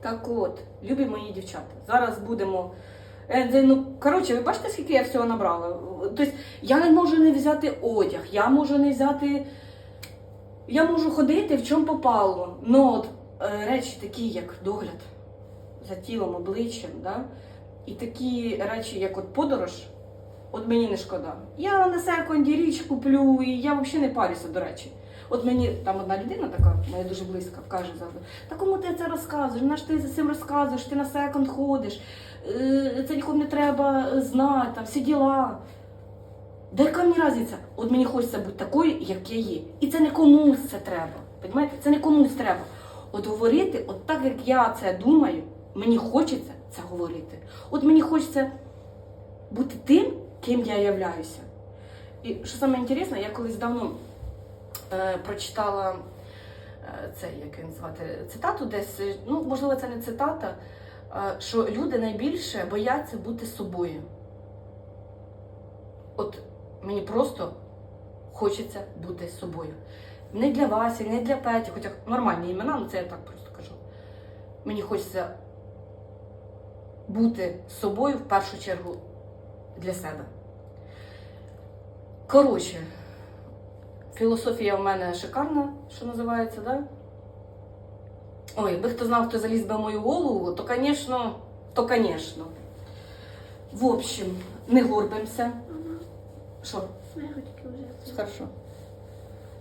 Так от, любі мої дівчата, зараз будемо. Е, Ну, коротше, ви бачите, скільки я всього набрала? Тобто я не можу не взяти одяг, я можу не взяти. Я можу ходити в чому попало. Ну, от е, речі такі, як догляд за тілом, обличчям, да? і такі речі, як от подорож, от мені не шкода. Я на секунді річ куплю, і я взагалі не парюся, до речі. От мені там одна людина така, моя дуже близька, каже завжди, та кому ти це розказуєш? Наш ти за цим розказуєш, ти на секонд ходиш, е, це нікому не треба знати, там всі діла. Да яка мені разниця? От мені хочеться бути такою, як я є. І це не комусь це треба. Понимаєте? Це не комусь треба. От говорити, от так як я це думаю, мені хочеться це говорити. От мені хочеться бути тим, ким я являюся. І що саме інтересне, я колись давно е, прочитала е, це, як він звати, цитату десь, е, ну, можливо, це не цитата, е, що люди найбільше бояться бути собою. От мені просто хочеться бути собою. Не для Васі, не для Петі, хоча нормальні імена, але це я так просто кажу. Мені хочеться бути собою в першу чергу для себе. Коротше, філософія в мене шикарна, що називається, да? Ой, якби хто знав, хто заліз би в мою голову, то, звісно, то, звісно. В общем, не горбимося. Що? Хорошо.